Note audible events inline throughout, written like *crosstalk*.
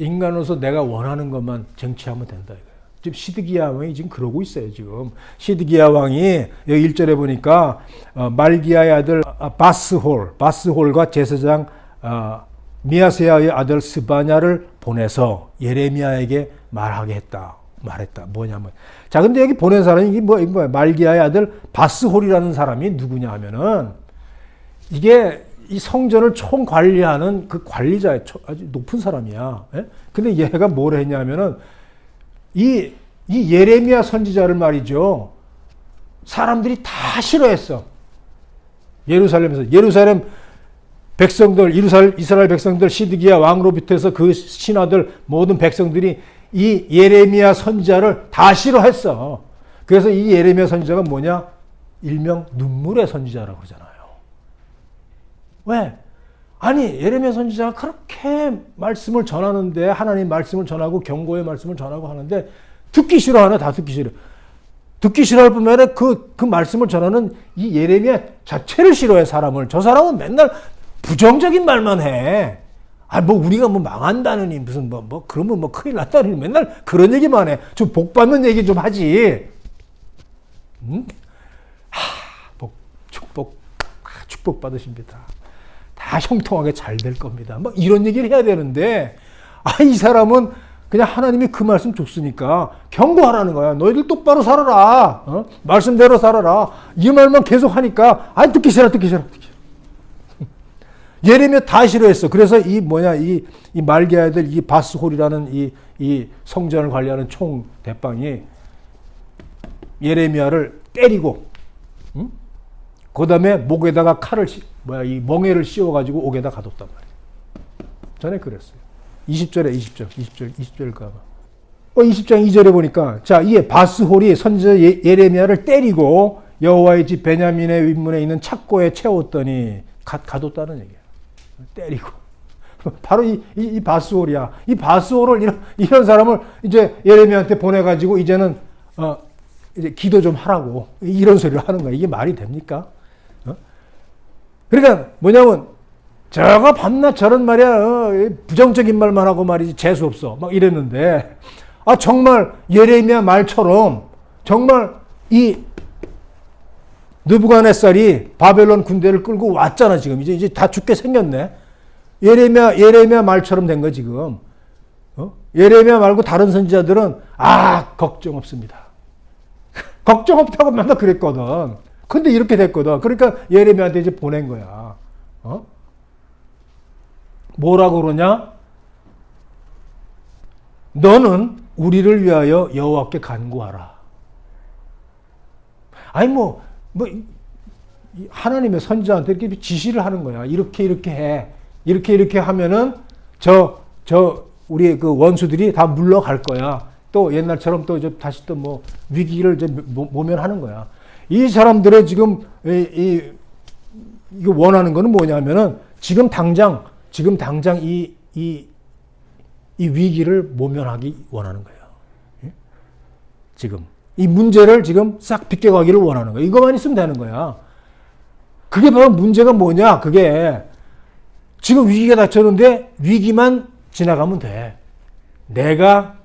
인간으로서 내가 원하는 것만 쟁취하면 된다 이거예요. 지금 시드기야 왕이 지금 그러고 있어요. 지금 시드기야 왕이 여기 1절에 보니까 어, 말기야의 아들 아, 바스홀, 바스홀과 제사장 아, 미아세야의 아들 스바냐를 보내서 예레미야에게 말하게 했다. 말했다. 뭐냐면 자 근데 여기 보낸 사람이 이게 뭐? 말기야의 아들 바스홀이라는 사람이 누구냐 하면은 이게 이 성전을 총 관리하는 그 관리자의 초- 아주 높은 사람이야. 예? 근데 얘가 뭘 했냐면은 이, 이 예레미야 선지자를 말이죠. 사람들이 다 싫어했어. 예루살렘에서. 예루살렘 백성들, 이스라엘, 이스라엘 백성들, 시드기야 왕으로부터 해서 그 신하들, 모든 백성들이 이 예레미야 선지자를 다 싫어했어. 그래서 이 예레미야 선지자가 뭐냐? 일명 눈물의 선지자라고 그러잖아요. 왜? 아니 예레미야 선지자가 그렇게 말씀을 전하는데 하나님 말씀을 전하고 경고의 말씀을 전하고 하는데 듣기 싫어하네 다 듣기 싫어. 듣기 싫어할 뿐만 아니라 그, 그 말씀을 전하는 이 예레미야 자체를 싫어해 사람을. 저 사람은 맨날 부정적인 말만 해. 아, 뭐 우리가 뭐 망한다느니 무슨 뭐, 뭐 그러면 뭐 큰일 났다느니 맨날 그런 얘기만 해. 좀 복 받는 얘기 좀 하지. 음? 하, 복, 축복, 아, 축복 받으십니다. 다 형통하게 잘 될 겁니다. 뭐 이런 얘기를 해야 되는데, 아, 이 사람은 그냥 하나님이 그 말씀 줬으니까 경고하라는 거야. 너희들 똑바로 살아라. 어? 말씀대로 살아라. 이 말만 계속 하니까, 아, 듣기 싫어, 듣기 싫어, 듣기 싫어. *laughs* 예레미야 다 싫어했어. 그래서 이 뭐냐, 이, 이 말기야들, 이 바스홀이라는 이, 이 성전을 관리하는 총 대빵이 예레미야를 때리고, 응? 그 다음에 목에다가 칼을, 씌- 뭐야, 이 멍에를 씌워가지고 옥에다 가뒀단 말이야. 전에 그랬어요. 20절에 20절, 20절, 20절 가봐. 어, 20장 2절에 보니까, 자, 이에 바스홀이 선지자 예- 예레미야를 때리고 여호와의 집 베냐민의 윗문에 있는 착고에 채웠더니 가, 가뒀다는 얘기야. 때리고. *laughs* 바로 이, 이, 이 바스홀이야. 이 바스홀을 이런, 이런 사람을 이제 예레미야한테 보내가지고 이제는, 어, 이제 기도 좀 하라고. 이런 소리를 하는 거야. 이게 말이 됩니까? 어? 그러니까 뭐냐면, 저거 밤낮 저런 말이야. 어, 부정적인 말만 하고 말이지. 재수 없어. 막 이랬는데, 아, 정말 예레미야 말처럼, 정말 이 느부갓네살이 바벨론 군대를 끌고 왔잖아 지금 이제 이제 다 죽게 생겼네. 예레미야 예레미야 말처럼 된 거 지금. 어? 예레미야 말고 다른 선지자들은 아 걱정 없습니다. *laughs* 걱정 없다고 맨날 그랬거든. 근데 이렇게 됐거든. 그러니까 예레미야한테 이제 보낸 거야. 어? 뭐라고 그러냐? 너는 우리를 위하여 여호와께 간구하라. 아니 뭐, 뭐 이- 이 하나님의 선지자한테 이렇게 지시를 하는 거야. 이렇게 이렇게 해. 이렇게 이렇게 하면은 저 저 우리 그 원수들이 다 물러갈 거야. 또 옛날처럼 또 이제 다시 또 뭐 위기를 이제 모- 모면하는 거야. 이 사람들의 지금 이, 이 이거 원하는 거는 뭐냐면은 지금 당장 지금 당장 이 이 이 위기를 모면하기 원하는 거예요. 예? 지금 이 문제를 지금 싹 비껴가기를 원하는 거예요. 이것만 있으면 되는 거야. 그게 바로 문제가 뭐냐? 그게 지금 위기가 닥쳤는데 위기만 지나가면 돼. 내가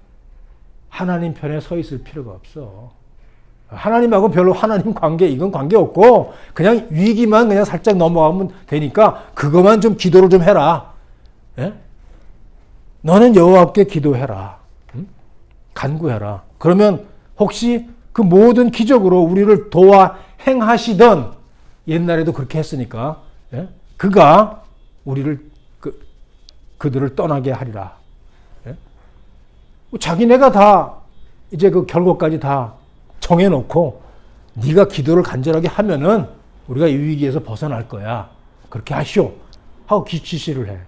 하나님 편에 서 있을 필요가 없어. 하나님하고 별로 하나님 관계 이건 관계 없고 그냥 위기만 그냥 살짝 넘어가면 되니까 그것만 좀 기도를 좀 해라. 예? 너는 여호와께 기도해라. 응? 간구해라. 그러면 혹시 그 모든 기적으로 우리를 도와 행하시던 옛날에도 그렇게 했으니까 예? 그가 우리를 그, 그들을 떠나게 하리라. 예? 자기네가 다 이제 그 결과까지 다 정해놓고 네가 기도를 간절하게 하면은 우리가 이 위기에서 벗어날 거야. 그렇게 하시오. 하고 기치시를 해.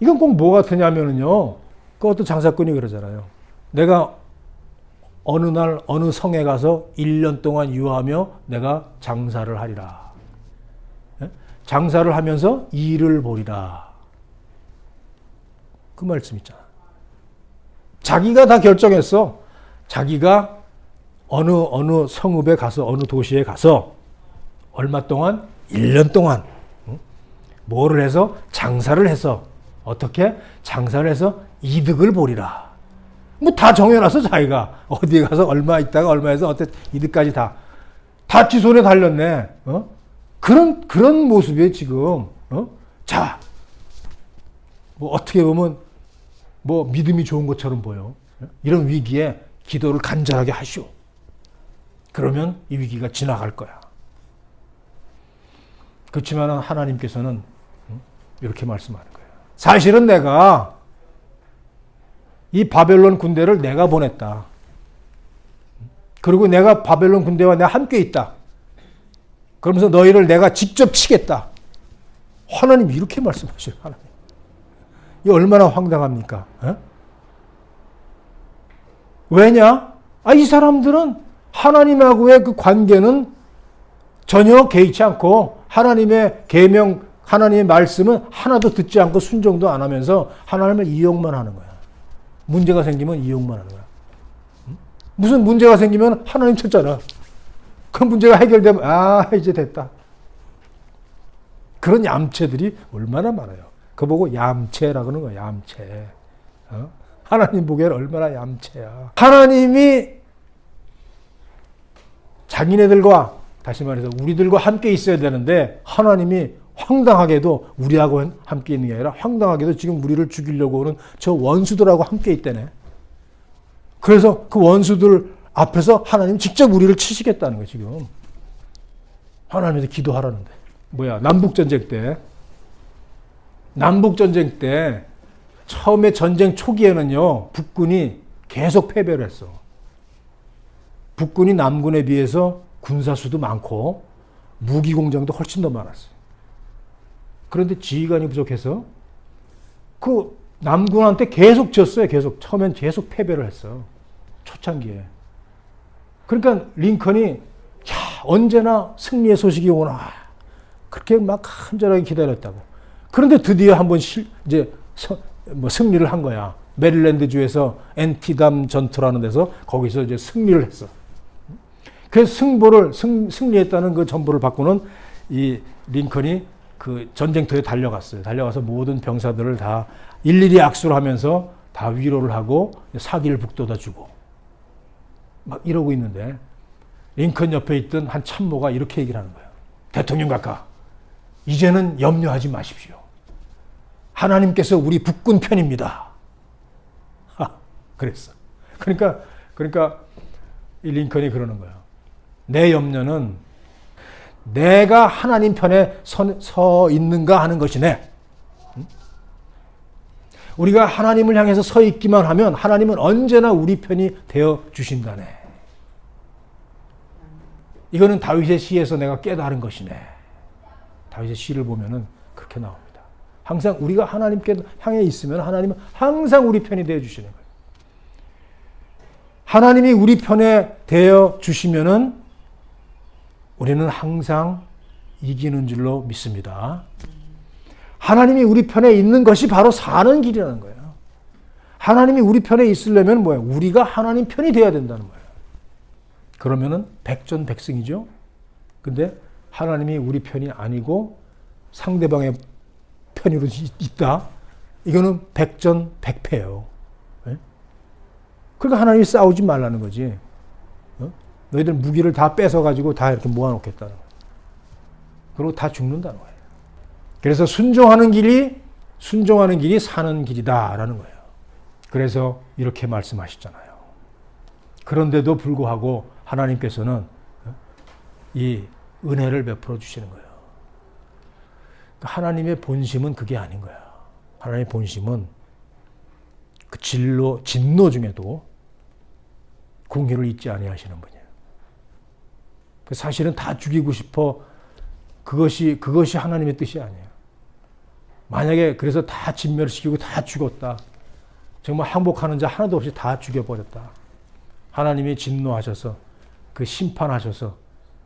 이건 꼭 뭐 같으냐면은요. 그 어떤 장사꾼이 그러잖아요. 내가 어느 날 어느 성에 가서 1년 동안 유하며 내가 장사를 하리라. 예? 장사를 하면서 일을 보리라. 그 말씀 있잖아. 자기가 다 결정했어. 자기가 어느 어느 성읍에 가서 어느 도시에 가서 얼마 동안 1년 동안 응? 뭐를 해서 장사를 해서 어떻게? 장사를 해서 이득을 보리라. 뭐 다 정해놨어 자기가 어디에 가서 얼마 있다가 얼마에서 어때 이득까지 다 다 지 손에 달렸네. 어? 그런 그런 모습이에요 지금. 어? 자, 뭐 어떻게 보면 뭐 믿음이 좋은 것처럼 보여. 이런 위기에 기도를 간절하게 하시오. 그러면 이 위기가 지나갈 거야. 그렇지만 하나님께서는 이렇게 말씀하는 거예요. 사실은 내가 이 바벨론 군대를 내가 보냈다. 그리고 내가 바벨론 군대와 내가 함께 있다. 그러면서 너희를 내가 직접 치겠다. 하나님 이렇게 말씀하셔요. 하나님. 이 얼마나 황당합니까? 에? 왜냐? 아, 이 사람들은 하나님하고의 그 관계는 전혀 개의치 않고 하나님의 계명, 하나님의 말씀은 하나도 듣지 않고 순종도 안 하면서 하나님을 이용만 하는 거야. 문제가 생기면 이용만 하는 거야. 무슨 문제가 생기면 하나님 찾잖아. 그 문제가 해결되면 아 이제 됐다. 그런 얌체들이 얼마나 많아요. 그 보고 얌체라 그러는 거야. 얌체. 어? 하나님 보기에는 얼마나 얌체야. 하나님이 자기네들과 다시 말해서 우리들과 함께 있어야 되는데 하나님이 황당하게도 우리하고 함께 있는 게 아니라 황당하게도 지금 우리를 죽이려고 오는 저 원수들하고 함께 있다네. 그래서 그 원수들 앞에서 하나님 직접 우리를 치시겠다는 거예요, 지금. 하나님한테 기도하라는데. 뭐야, 남북전쟁 때. 남북전쟁 때 처음에 전쟁 초기에는요, 북군이 계속 패배를 했어. 북군이 남군에 비해서 군사수도 많고 무기 공장도 훨씬 더 많았어요. 그런데 지휘관이 부족해서 그 남군한테 계속 졌어요. 계속 처음엔 계속 패배를 했어. 초창기에. 그러니까 링컨이 야, 언제나 승리의 소식이 오나 그렇게 막 간절하게 기다렸다고. 그런데 드디어 한번 실, 이제 서, 뭐 승리를 한 거야. 메릴랜드 주에서 엔티담 전투라는 데서 거기서 이제 승리를 했어. 그래서 승보를 승, 승리했다는 그 정보를 받고는 이 링컨이 그 전쟁터에 달려갔어요. 달려가서 모든 병사들을 다 일일이 악수를 하면서 다 위로를 하고 사기를 북돋아 주고 막 이러고 있는데 링컨 옆에 있던 한 참모가 이렇게 얘기를 하는 거예요. 대통령 각하, 이제는 염려하지 마십시오. 하나님께서 우리 북군 편입니다. 하, 그랬어. 그러니까 그러니까 이 링컨이 그러는 거야. 내 염려는 내가 하나님 편에 서, 서 있는가 하는 것이네. 우리가 하나님을 향해서 서 있기만 하면 하나님은 언제나 우리 편이 되어 주신다네. 이거는 다윗의 시에서 내가 깨달은 것이네. 다윗의 시를 보면은 그렇게 나옵니다. 항상 우리가 하나님께 향해 있으면 하나님은 항상 우리 편이 되어 주시는 거예요. 하나님이 우리 편에 되어 주시면은 우리는 항상 이기는 줄로 믿습니다. 하나님이 우리 편에 있는 것이 바로 사는 길이라는 거예요. 하나님이 우리 편에 있으려면 뭐예요? 우리가 하나님 편이 돼야 된다는 거예요. 그러면은 백전백승이죠. 근데 하나님이 우리 편이 아니고 상대방의 편으로 있다. 이거는 백전백패예요. 네? 그러니까 하나님이 싸우지 말라는 거지. 어? 너희들 무기를 다 뺏어가지고 다 이렇게 모아놓겠다는 거예요. 그리고 다 죽는다는 거예요. 그래서 순종하는 길이 순종하는 길이 사는 길이다라는 거예요. 그래서 이렇게 말씀하셨잖아요. 그런데도 불구하고 하나님께서는 이 은혜를 베풀어 주시는 거예요. 하나님의 본심은 그게 아닌 거야. 하나님의 본심은 그 진로, 진노 중에도 궁휼을 잊지 아니하시는 분이에요. 사실은 다 죽이고 싶어 그것이 그것이 하나님의 뜻이 아니에요. 만약에 그래서 다 진멸시키고 다 죽었다. 정말 항복하는 자 하나도 없이 다 죽여버렸다. 하나님이 진노하셔서 그 심판하셔서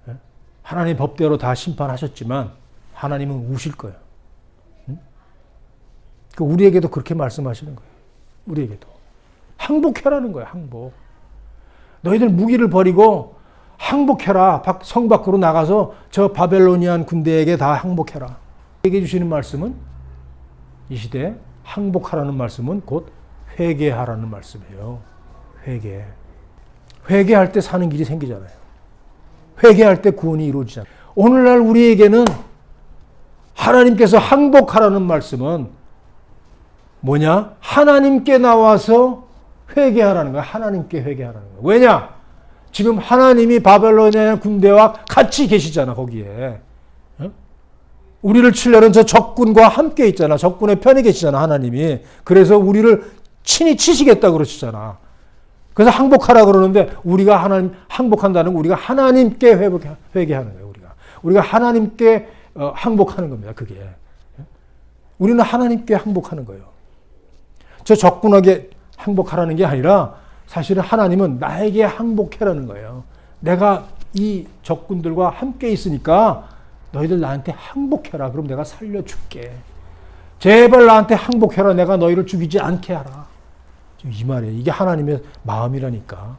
예? 하나님 법대로 다 심판하셨지만 하나님은 우실 거예요. 그 우리에게도 그렇게 말씀하시는 거예요. 우리에게도 항복해라는 거예요. 항복. 너희들 무기를 버리고 항복해라. 성 밖으로 나가서 저 바벨로니안 군대에게 다 항복해라. 얘기해 주시는 말씀은 이 시대에 항복하라는 말씀은 곧 회개하라는 말씀이에요. 회개. 회개할 때 사는 길이 생기잖아요. 회개할 때 구원이 이루어지잖아요. 오늘날 우리에게는 하나님께서 항복하라는 말씀은 뭐냐? 하나님께 나와서 회개하라는 거야. 하나님께 회개하라는 거야. 왜냐? 지금 하나님이 바벨론의 군대와 같이 계시잖아, 거기에. 어? 우리를 치려는 저 적군과 함께 있잖아. 적군의 편에 계시잖아, 하나님이. 그래서 우리를 친히 치시겠다 그러시잖아. 그래서 항복하라 그러는데 우리가 하나님 항복한다는 건 우리가 하나님께 회복, 회개하는 거예요, 우리가. 우리가 하나님께 어, 항복하는 겁니다, 그게. 우리는 하나님께 항복하는 거예요. 저 적군에게 항복하라는 게 아니라 사실은 하나님은 나에게 항복해라는 거예요. 내가 이 적군들과 함께 있으니까 너희들 나한테 항복해라. 그럼 내가 살려줄게. 제발 나한테 항복해라. 내가 너희를 죽이지 않게 하라. 이 말이에요. 이게 하나님의 마음이라니까.